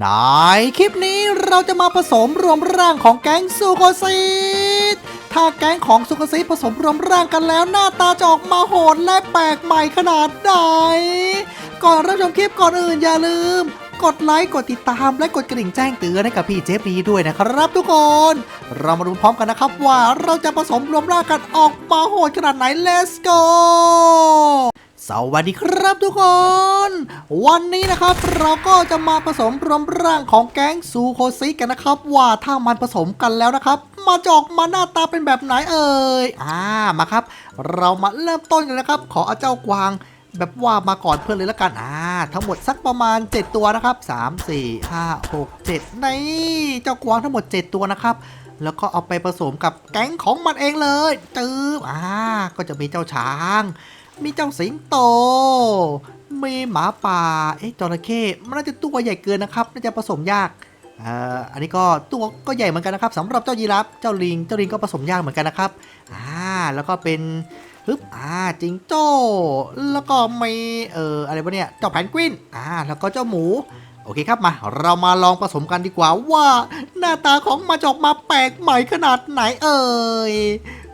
ในคลิปนี้เราจะมาผสมรวมร่างของแก๊งซูโคซีดถ้าแก๊งของซูโคซีดผสมรวมร่างกันแล้วหน้าตาจะออกมาโหดและแปลกใหม่ขนาดไหน ก่อนรับชมคลิปก่อนอื่นอย่าลืม กดไลค์กดติดตามและกดกระดิ่งแจ้งเตือนให้กับพี่เจฟบีด้วยนะครับทุกคน เรามาดูพร้อมกันนะครับว่าเราจะผสมรวมร่างกันออกมาโหดขนาดไหน let's go สวัสดีครับทุกคน วันนี้นะครับเราก็จะมาผสมรวมร่างของแก๊งซูโคซิกันนะครับ ว่าถ้ามันผสมกันแล้วนะครับมาจอกมาหน้าตาเป็นแบบไหนเอ่ยอ่ามาครับ เรามาเริ่มต้นกันนะครับ ขอเอาเจ้ากวางแบบว่ามาก่อนเพื่อนเลยละกันอ่าทั้งหมดสักประมาณ 7 ตัวนะครับ 3 4 5 6 7นี่เจ้ากวางทั้งหมด 7 ตัวนะครับแล้วก็เอาไปผสมกับแก๊งของมันเองเลยจืบอ่าก็จะมีเจ้าช้าง มีเจ้าสิงโต มีหมาป่า เอ๊ะจระเข้ มันน่าจะตัวใหญ่เกินนะครับ น่าจะผสมยากเอ่ออันนี้ก็ตัวก็ใหญ่เหมือนกันนะครับสำหรับเจ้ายีราฟ เจ้าลิง เจ้าลิงก็ผสมยากเหมือนกันนะครับ อ่า แล้วก็เป็นฮึบอ่าจิงโจ้ แล้วก็มีเอ่ออะไรวะเนี่ย เจ้าแพนกวิน อ่า แล้วก็เจ้าหมู โอเคครับมา เรามาลองผสมกันดีกว่าว่าหน้าตาของมันจะออกมาแปลกใหม่ขนาดไหนเอ่ย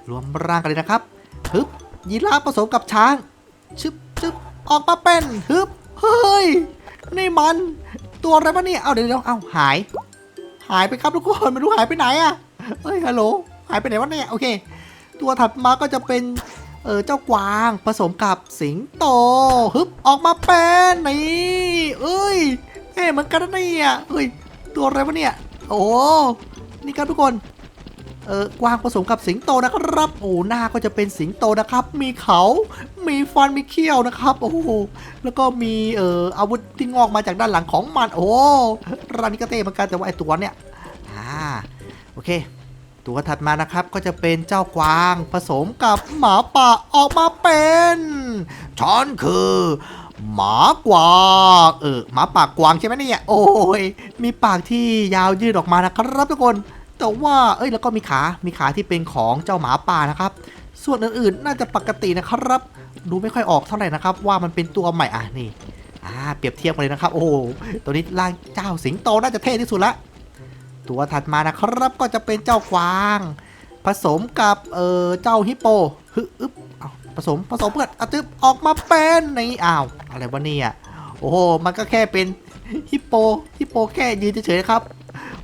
รวมร่างกันเลยนะครับฮึบ ยีราฟผสมกับช้าง ชึบชึบออกมาเป็นฮึบเฮ้ย นี่มันตัวอะไรวะเนี่ยเอาเดี๋ยวเดี๋ยวเอาหาย หายไปครับทุกคนไม่รู้หายไปไหนอะเฮ้ยฮัลโหลหายไปไหนวะเนี่ยโอเค ตัวถัดมาก็จะเป็นเออเจ้ากวางผสมกับสิงโตฮึบออกมาเป็นนี่เอ้ยเอ๊ะเหมือนกันนะเนี่ยเฮ้ยตัวอะไรวะเนี่ย โอ้นี่ครับทุกคน เออกวางผสมกับสิงโตนะครับ โอ้หน้าก็จะเป็นสิงโตนะครับ มีเขา มีฟัน มีเขี้ยวนะครับ โอ้โห แล้วก็มีเอ่ออาวุธที่งอกมาจากด้านหลังของมัน โอ้ร้านนี้ก็เท่เหมือนกันแต่ว่าไอตัวเนี้ยอ่าโอเค ตัวถัดมานะครับก็จะเป็นเจ้ากวางผสมกับหมาป่าออกมาเป็นฉันคือหมากวางเออหมาปากกวางใช่ไหมเนี่ย โอ้ยมีปากที่ยาวยืดออกมานะครับทุกคน แต่ว่าเอ้ยแล้วก็มีขา มีขาที่เป็นของเจ้าหมาป่านะครับ ส่วนอื่นๆ น่าจะปกตินะครับ ดูไม่ค่อยออกเท่าไหร่นะครับ ว่ามันเป็นตัวใหม่อะนี่อ่าเปรียบเทียบกันเลยนะครับ โอ้ตัวนี้ร่างเจ้าสิงโตน่าจะเท่ที่สุดละตัวถัดมานะครับก็จะเป็นเจ้ากวาง ผสมกับเอ่อเจ้าฮิปโปฮึอึบเอาผสมผสมเพื่อนอะตึบออกมาเป็นนี่อ้าวอะไรวะเนี่ยโอ้โหมันก็แค่เป็นฮิปโปฮิปโปแค่ยืนเฉยๆครับ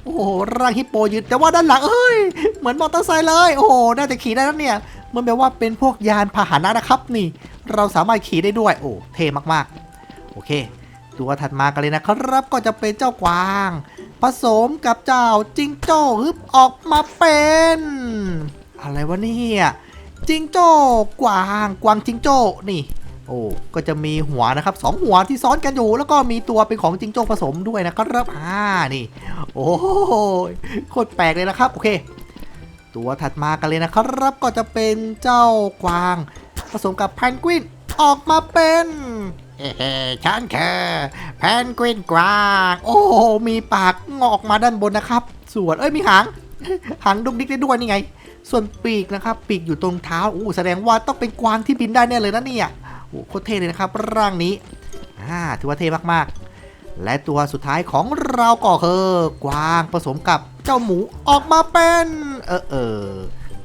โอ้โหร่างฮิปโปยืนแต่ว่าด้านหลังเอ้ยเหมือนมอเตอร์ไซค์เลย โอ้โหน่าจะขี่ได้แล้วเนี่ยมันแปลว่าเป็นพวกยานพาหนะนะครับนี่ เราสามารถขี่ได้ด้วย โอ้เท่มากๆ โอเค ตัวถัดมากันเลยนะครับ ก็จะเป็นเจ้ากวาง ผสมกับเจ้าจิงโจ้ฮึบออกมาเป็น อะไรวะเนี่ยจิงโจ้กวางกวางจิงโจ้นี่ โอ้ก็จะมีหัวนะครับสองหัวที่ซ้อนกันอยู่ แล้วก็มีตัวเป็นของจิงโจ้ผสมด้วยนะครับอ่านี่ โอ้ยโคตรแปลกเลยนะครับ โอเค ตัวถัดมากันเลยนะครับ ก็จะเป็นเจ้ากวาง ผสมกับแพนกวินออกมาเป็นเฮ้ฉันแค่แพนกวินกวาง โอ้มีปากงอกมาด้านบนนะครับ ส่วนเอ้ยมีหาง หางดุกดิกได้ด้วยนี่ไง ส่วนปีกนะครับ ปีกอยู่ตรงเท้าโอ้แสดงว่าต้องเป็นกวางที่บินได้แน่เลยนะเนี่ย โคตรเท่เลยนะครับ ร่างนี้อ่าถือว่าเท่มากๆ และตัวสุดท้ายของเราก็คือกวางผสมกับเจ้าหมูออกมาเป็น เออเออ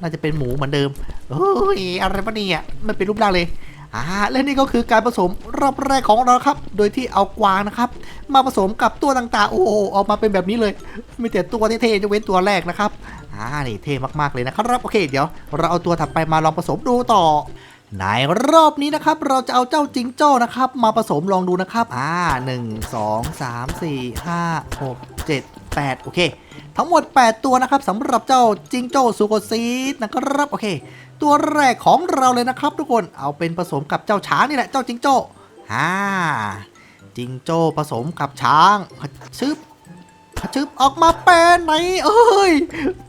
น่าจะเป็นหมูเหมือนเดิมเฮ้ยอะไรปะเนี่ยมันเป็นรูปร่างเลยอ่าและนี่ก็คือการผสมรอบแรกของเราครับ โดยที่เอากวางนะครับ มาผสมกับตัวต่างๆ โอ้โหออกมาเป็นแบบนี้เลยมีแต่ตัวเท่ๆจะเว้นตัวแรกนะครับอ่านี่เท่มากๆเลยนะครับโอเค เดี๋ยว เราเอาตัวถัดไปมาลองผสมดูต่อ ในรอบนี้นะครับเราจะเอาเจ้าจิงโจ้นะครับ มาผสมลองดูนะครับ อ่าหนึ่งสองสามสี่ห้าหกเจ็ดแปดโอเค ทั้งหมด 8 ตัวนะครับสำหรับเจ้าจิงโจ้ซูโกซีดนะครับโอเค ตัวแรกของเราเลยนะครับทุกคนเอาเป็นผสมกับเจ้าช้างนี่แหละเจ้าจิงโจ้อ่าจิงโจ้ผสมกับช้างชึบชึบออกมาเป็นไหนเอ้ย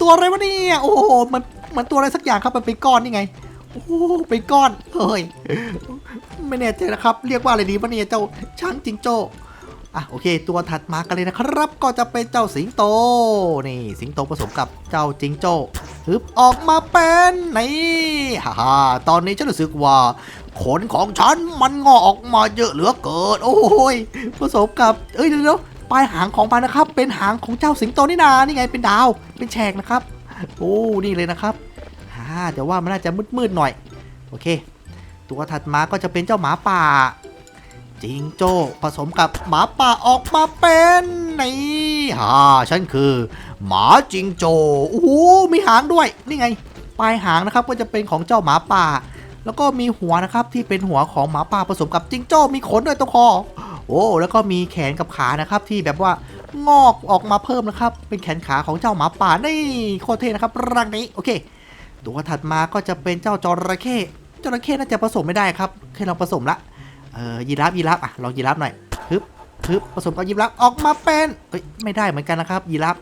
ตัวอะไรวะเนี่ยโอ้โหมันมันตัวอะไรสักอย่างครับมันเป็นก้อนนี่ไง โอ้โหเป็นก้อนเฮ้ยไม่แน่ใจนะครับ เรียกว่าอะไรดีวะเนี่ยเจ้าช้างจิงโจ้อะโอเค ตัวถัดมากันเลยนะครับ ก็จะเป็นเจ้าสิงโตนี่สิงโตผสมกับเจ้าจิงโจ้ฮึบออกมาเป็นนี่ฮ่าฮ่าตอนนี้ฉันรู้สึกว่าขนของฉันมันงอกออกมาเยอะเหลือเกิน โอ้ยผสมกับเอ้ยเดี๋ยวปลายหางของมันนะครับ เป็นหางของเจ้าสิงโตนี่นานี่ไงเป็นดาวเป็นแฉกนะครับ โอ้นี่เลยนะครับาแต่ว่ามันน่าจะมืดๆหน่อย โอเค ตัวถัดมาก็จะเป็นเจ้าหมาป่า จิงโจ้ผสมกับหมาป่าออกมาเป็นนี่ฮ่าฉันคือ หมาจิงโจ้โอ้โหมีหางด้วยนี่ไง ปลายหางนะครับก็จะเป็นของเจ้าหมาป่า แล้วก็มีหัวนะครับที่เป็นหัวของหมาป่าผสมกับจิงโจ้มีขนด้วยตรงคอโอ้แล้วก็มีแขนกับขานะครับที่แบบว่างอกออกมาเพิ่มนะครับ เป็นแขนขาของเจ้าหมาป่านี่โคตรเท่นะครับรังนี้โอเค ตัวถัดมาก็จะเป็นเจ้าจระเข้จระเข้น่าจะผสมไม่ได้ครับเคยลองผสมละเออยีราฟยีราฟอะลองยีราฟหน่อยฮึบฮึบผสมกับยีราฟออกมาเป็นเอ้ยไม่ได้เหมือนกันนะครับยีราฟ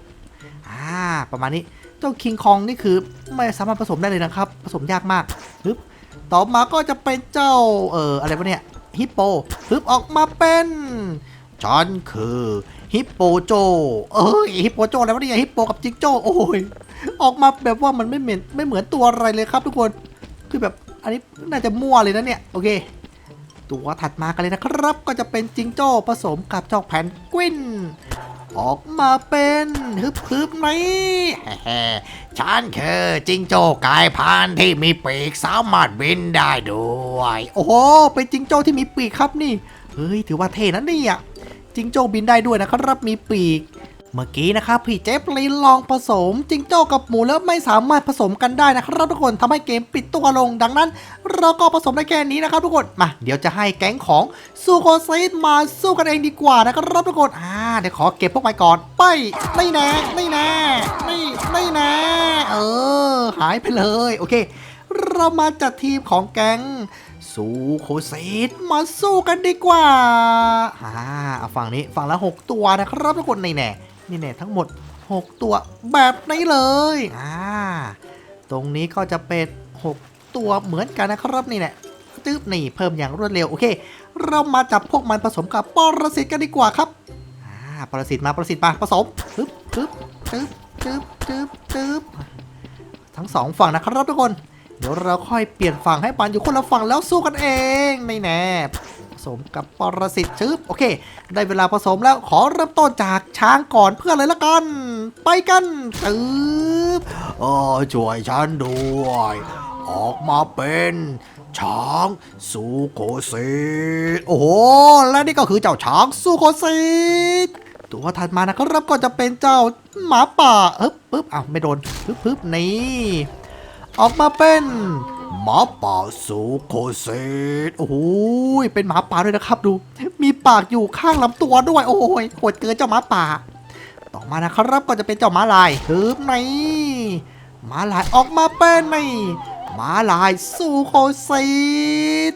อ่าประมาณนี้เจ้าคิงคองนี่คือไม่สามารถผสมได้เลยนะครับ ผสมยากมากฮึบต่อมาก็จะเป็นเจ้าเอ่ออะไรวะเนี่ยฮิปโปฮึบออกมาเป็นฉันคือฮิปโปโจ เอ้ยฮิปโปโจอะไรวะเนี่ยฮิปโปกับจิงโจ้โอ้ย ออกมาแบบว่ามันไม่เหมือนไม่เหมือนตัวอะไรเลยครับทุกคน คือแบบอันนี้น่าจะมั่วเลยนะเนี่ย โอเค ตัวถัดมากันเลยนะครับ ก็จะเป็นจิงโจ้ผสมกับเจ้าแพนกวิน ออกมาเป็นฮึบฮึบๆนี่แฮ่ๆฉันคือจิงโจ้กายพันธุ์ที่มีปีกสามารถบินได้ด้วย โอ้โห เป็นจิงโจ้ที่มีปีกครับนี่ เฮ้ย ถือว่าเท่นะเนี่ยจิงโจ้บินได้ด้วยนะครับ มีปีก เมื่อกี้นะครับพี่เจฟลีลองผสมจิงโจ้กับหมูแล้วไม่สามารถผสมกันได้นะครับทุกคนทำให้เกมปิดตัวลง ดังนั้น เราก็ผสมได้แค่นี้นะครับทุกคนมาเดี๋ยวจะให้แก๊งของซูโคซีดมาสู้กันเองดีกว่านะครับทุกคนอ่าเดี๋ยวขอเก็บพวกมันก่อน ไปไม่แน่ไม่แน่ไม่ไม่แน่เออ หายไปเลยโอเค เรามาจัดทีมของแก๊งซูโคซีดมาสู้กันดีกว่าอ่าเอาฝั่งนี้ฝั่งละ 6 ตัวนะครับทุกคนในแน่นี่แน่ทั้งหมด 6 ตัวแบบนี้เลยอ่าตรงนี้ก็จะเป็น 6 ตัวเหมือนกันนะครับนี่แหละจึ๊บนี่เพิ่มอย่างรวดเร็วโอเค เรามาจับพวกมันผสมกับปรสิตกันดีกว่าครับอ่าปรสิตมาปรสิตมาผสมปึ๊บปึ๊บจึ๊บจึ๊บจึ๊บจึ๊บทั้งสองฝั่งนะครับทุกคน เดี๋ยวเราค่อยเปลี่ยนฝั่งให้ปันอยู่คนละฝั่งแล้วสู้กันเองไม่แน่ผสมกับปรสิตชึบโอเค ได้เวลาผสมแล้วขอเริ่มต้นจากช้างก่อนเพื่อเลยละกัน ไปกันตึบเออช่วยฉันด้วย ออกมาเป็นช้างซูโคซิโอ้โห และนี่ก็คือเจ้าช้างซูโคซิตัวถัดมานะครับก็จะเป็นเจ้าหมาป่าเอ๊บปึ๊บอ้าวไม่โดนปึ๊บปึ๊บนี่ ออกมาเป็นหมาป่าซูโคเซตโอ้โหเป็นหมาป่าด้วยนะครับดู มีปากอยู่ข้างลำตัวด้วย โอ้ยโหดเกินเจ้าหมาป่า ต่อมานะครับก็จะเป็นเจ้าหมาลายฮึบในหมาลายออกมาเป็นในหมาลายซูโคเซต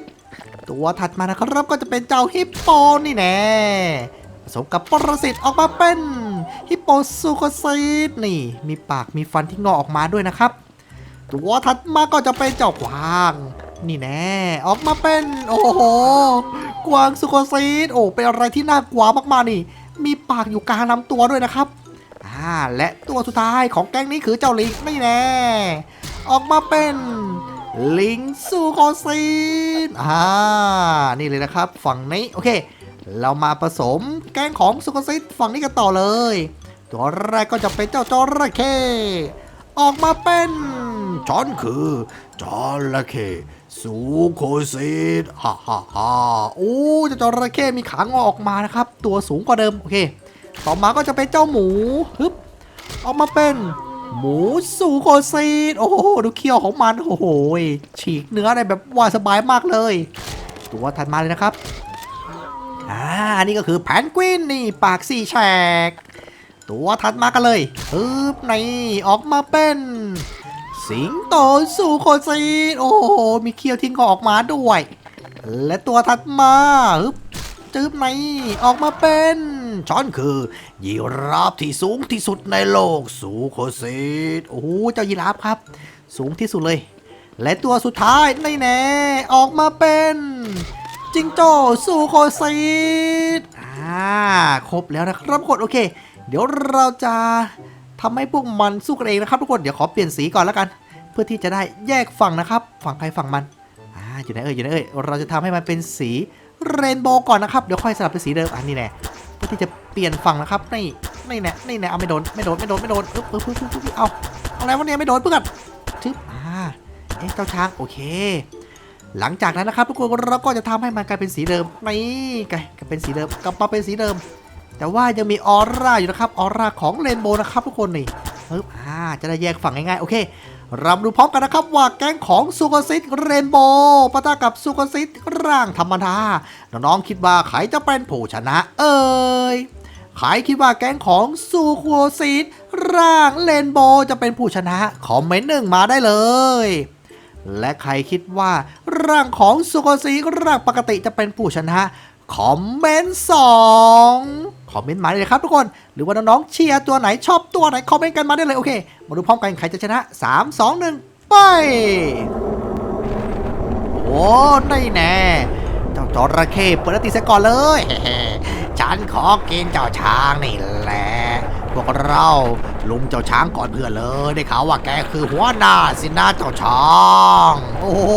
ตัวถัดมานะครับก็จะเป็นเจ้าฮิปโปนี่แน่ผสมกับปรสิตออกมาเป็นฮิปโปซูโคเซตนี่ มีปากมีฟันที่งอกออกมาด้วยนะครับ ตัวถัดมาก็จะเป็นเจ้ากวาง นี่แน่ออกมาเป็น โอ้โห กวางสุโคซีดโอ้เป็นอะไรที่น่ากลัวมากๆนี่ มีปากอยู่กลางลำตัวด้วยนะครับอ่าและตัวสุดท้ายของแก๊งนี้คือเจ้าลิงนี่แน่ออกมาเป็นลิงซูโคซีดอ่านี่เลยนะครับ ฝั่งนี้โอเค เรามาผสมแก๊งของซูโคซีดฝั่งนี้กันต่อเลย ตัวแรกก็จะเป็นเจ้าจระเข้ออกมาเป็น ฉันคือจระเข้สูโคซิดฮ่าฮ่าฮ่าโอ้เจ้าจระเข้มีขางอออกมานะครับ ตัวสูงกว่าเดิม โอเค ต่อมาก็จะเป็นเจ้าหมูฮึบออกมาเป็นหมูสูโคซิดโอ้โห ดูเคี้ยวของมัน โอ้โห ฉีกเนื้อได้แบบว่าสบายมากเลย ตัวถัดมาเลยนะครับ อ่านี่ก็คือแพนกวินนี่ปากสี่แฉก ตัวถัดมากันเลยฮึบนี่ออกมาเป็น สิงโตสูโคซีโอ้โห มีเคี้ยวทิ้งออกมาด้วย และตัวถัดมาฮึบจืบนี่ออกมาเป็นช้อนคือ ยีราฟที่สูงที่สุดในโลกสูโคซีดโอ้โหเจ้ายีราฟครับ สูงที่สุดเลย และตัวสุดท้ายในแน่ออกมาเป็นจิงโจ้สูโคซีดอ่าครบแล้วนะครับกคนโอเค เดี๋ยวเราจะ ทำให้พวกมันสู้กันเองนะครับทุกคนเดี๋ยวขอเปลี่ยนสีก่อนแล้วกัน เพื่อที่จะได้แยกฝั่งนะครับ ฝั่งใครฝั่งมันอ่าอยู่ไหนเอ่ยอยู่ไหนเอ่ยเราจะทำให้มันเป็นสีเรนโบว์ก่อนนะครับเดี๋ยวค่อยสลับเป็นสีเดิมอันนี้แน่ผพื่อที่จะเปลี่ยนฝั่งนะครับนี่นี่แน่นี่แน่เอาไม่โดนไม่โดนไม่โดนไม่โดนเออึ๊บอึ๊บอึ๊บอึ๊บเอาเอาอะไรวะเนี่ยไม่โดนเพื่อนชึบอ่าเอ๊ะเจ้าช้างโอเค หลังจากนั้นนะครับทุกคนเราก็จะทำให้มันกลายเป็นสีเดิมนี่กลายเป็นสีเดิมกลับมาเป็นสีเดิม แต่ว่ายังมีออร่าอยู่นะครับออร่าของเรนโบว์นะครับทุกคนนี่ปึ๊บอ่าจะได้แยกฝั่งง่ายๆโอเคเรามาดูพร้อมกันนะครับว่าแก๊งของซูเปอร์ซิตเรนโบว์ปะทะกับซูเปอร์ซิตร่างธรรมดาน้องๆคิดว่าใครจะเป็นผู้ชนะ เอ่ยใครคิดว่าแก๊งของซูโคซิตร่างเรนโบว์จะเป็นผู้ชนะคอมเมนต์หนึ่งมาได้เลยและใครคิดว่าร่างของสุโกซีร่างปกติจะเป็นผู้ชนะ คอมเมนต์สองคอมเมนต์มาเลยครับทุกคน หรือว่าน้องๆเชียร์ตัวไหนชอบตัวไหนคอมเมนต์กันมาได้เลยโอเค มาดูพร้อมกันใครจะชนะ 3 2 1 ไป โอ้ไม่แน่เจ้าจระเข้เปิดตีเสก่อนเลยฉันขอกินเจ้าช้างนี่แหละพวกเราลุมเจ้าช้างก่อนเพื่อนเลยได้ข่าวว่าแกคือหัวหน้าสินะเจ้าช้าง โอ้โห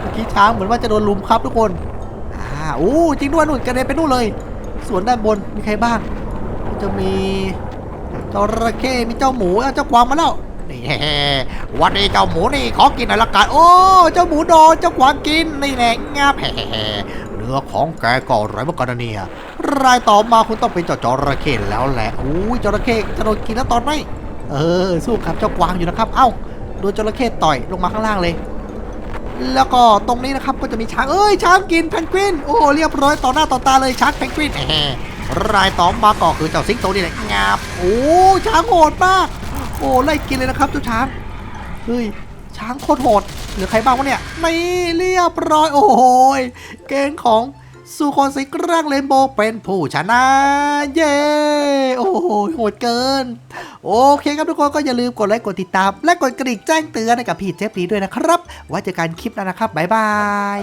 เมื่อกี้ช้างเหมือนว่าจะโดนลุมครับทุกคนาอู้จริงด้วยนู่นกระเด็นไปนู่นเลยส่วนด้านบนมีใครบ้าง จะมีจระเข้มีเจ้าหมูเจ้ากวางมาแล้วนี่วันนี้เจ้าหมูนี่ขอกินหน่อยละกันโอ้เจ้าหมูโดนเจ้ากวางกินนี่แหละงับเนื้อของแกก็อร่อยมือนกันนะเนี่ยรายต่อมาคุณต้องเป็นเจ้าจระเข้แล้วแหละอู้จระเข้จะโดนกินแล้วตอนไหนเออสู้กับเจ้ากวางอยู่นะครับ เอ้าโดนจระเข้ต่อยลงมาข้างล่างเลย แล้วก็ตรงนี้นะครับก็จะมีช้างเอ้ยช้างกินแพนกวินโอ้เรียบร้อยต่อหน้าต่อตาเลยช้างแพนกวินรายต่อมาก็คือเจ้าซิงโตนี่แหละงาบโอ้ช้างโหดมากโอ้ไล่กินเลยนะครับเจ้าช้างเฮ้ยช้างโคตรโหดหรือใครบ้างวะเนี่ยนี่เรียบร้อยโอ้โหยเกมของ สุคอนซิกร่างเรนโบเป็นผู้ชนะ เย้ โอ้โหโหดเกิน โอเคครับทุกคนก็อย่าลืมกดไลค์กดติดตาม และกดกระดิ่งแจ้งเตือนให้กับพี่เจฟฟรีด้วยนะครับ ไว้เจอกันคลิปหน้านะครับ บ๊ายบาย